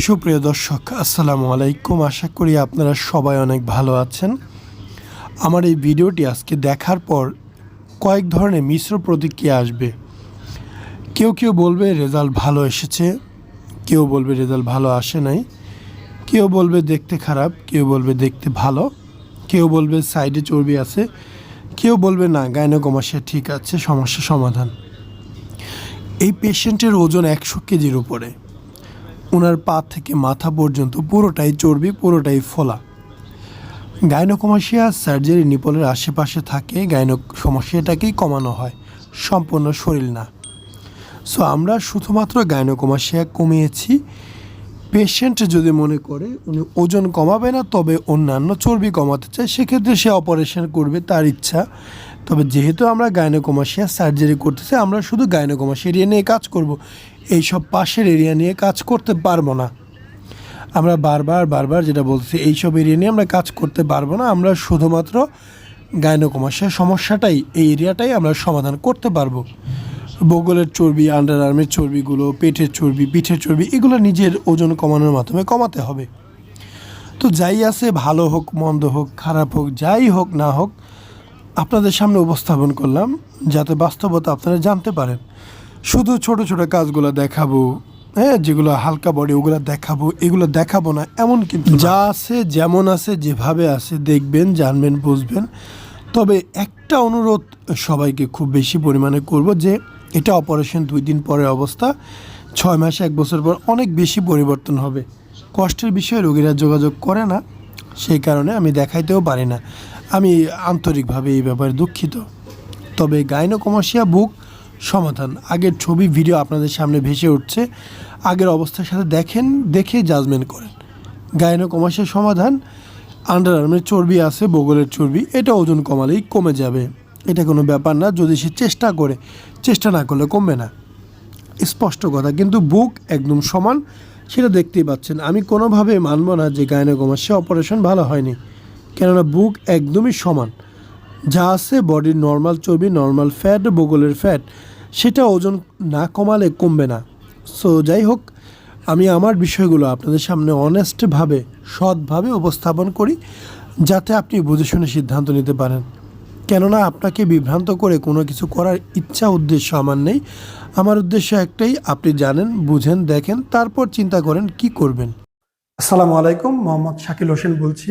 সুপ্রিয় দর্শক, আসসালামু আলাইকুম। আশা করি আপনারা সবাই অনেক ভালো আছেন। আমার এই ভিডিওটি আজকে দেখার পর কয়েক ধরনের মিশ্র প্রতিক্রিয়া আসবে। কেউ কেউ বলবে, রেজাল্ট ভালো এসেছে। কেউ বলবে, রেজাল্ট ভালো আসে নাই। কেউ বলবে, দেখতে খারাপ। কেউ বলবে, দেখতে ভালো। কেউ বলবে, সাইডে চর্বি আছে। কেউ বলবে, না, গাইনোকমাসিয়া ঠিক আছে, সমস্যা সমাধান। এই পেশেন্টের ওজন একশো কেজির উপরে। ওনার পা থেকে মাথা পর্যন্ত পুরোটাই চর্বি, পুরোটাই ফোলা। গাইনোকমাসিয়া সার্জারি নিপলের আশেপাশে থাকে গাইনো সমস্যাটাকেই কমানো হয়, সম্পূর্ণ শরীর না। সো আমরা শুধুমাত্র গাইনোকমাসিয়া কমিয়েছি। পেশেন্ট যদি মনে করে উনি ওজন কমাবে না, তবে অন্যান্য চর্বি কমাতে চায়, সেক্ষেত্রে সে অপারেশন করবে, তার ইচ্ছা। তবে যেহেতু আমরা গাইনোকমাসিয়া সার্জারি করতেছি, আমরা শুধু গাইনোকমাসিয়া এরিয়া নিয়ে কাজ করব। এইসব পাশের এরিয়া নিয়ে কাজ করতে পারব না। আমরা বারবার বারবার যেটা বলছি এইসব এরিয়া নিয়ে আমরা কাজ করতে পারব না। আমরা শুধুমাত্র গাইনোকমাসিয়া সমস্যাটাই, এই এরিয়াটাই আমরা সমাধান করতে পারব। বগলের চর্বি আন্ডার আর্মের চর্বিগুলো, পেটের চর্বি, পিঠের চর্বি, এগুলো নিজের ওজন কমানোর মাধ্যমে কমাতে হবে। তো যাই আছে, ভালো হোক, মন্দ হোক, খারাপ হোক, যাই হোক না হোক আপনাদের সামনে উপস্থাপন করলাম যাতে বাস্তবতা আপনারা জানতে পারেন। শুধু ছোট ছোট কাজগুলো দেখাবো হ্যাঁ যেগুলো হালকা বডি ওগুলো দেখাবো এগুলো দেখাবো না এমন কিন্তু যা আছে যেমন আছে যেভাবে আছে দেখবেন জানবেন বুঝবেন। তবে একটা অনুরোধ সবাইকে খুব বেশি পরিমাণে করব যে এটা অপারেশন দুই দিন পরের অবস্থা ছয় মাস এক বছর পর অনেক বেশি পরিবর্তন হবে। কষ্টের বিষয়ে রোগীরা যোগাযোগ করে না সেই কারণে আমি দেখাইতেও পারি না। আমি আন্তরিকভাবে এই ব্যাপারে দুঃখিত। তবে গাইনোকমাসিয়া বুক সমাধান। আগের ছবি, ভিডিও আপনাদের সামনে ভেসে উঠছে। আগের অবস্থার সাথে দেখেন, দেখে জাজমেন্ট করেন। গাইনোকমাসিয়া সমাধান আন্ডার আর্মের চর্বি আছে, বগলের চর্বি, এটা ওজন কমালেই কমে যাবে। এটা কোনো ব্যাপার না, যদি সে চেষ্টা করে, চেষ্টা না করলে কমবে না। স্পষ্ট কথা, কিন্তু বুক একদম সমান, সেটা দেখতেই পাচ্ছেন। আমি কোনোভাবে মানব না যে গাইনোকমাসিয়া অপারেশন ভালো হয়নি। কেননা বুক একদমই সমান। যা আছে বডির নর্মাল চর্বি, নর্মাল ফ্যাট বগলের ফ্যাট, সেটা ওজন না কমালে কমবে না। সো, যাই হোক, আমি আমার বিষয়গুলো আপনাদের সামনে অনেস্টভাবে সৎভাবে উপস্থাপন করি, যাতে আপনি বুঝে শুনে সিদ্ধান্ত নিতে পারেন। কেননা আপনাকে বিভ্রান্ত করে কোনো কিছু করার ইচ্ছা, উদ্দেশ্য আমার নেই। আমার উদ্দেশ্য একটাই, আপনি জানেন, বুঝেন, দেখেন, তারপর চিন্তা করেন কি করবেন। আসসালামু আলাইকুম, মোহাম্মদ শাকিল হোসেন বলছি।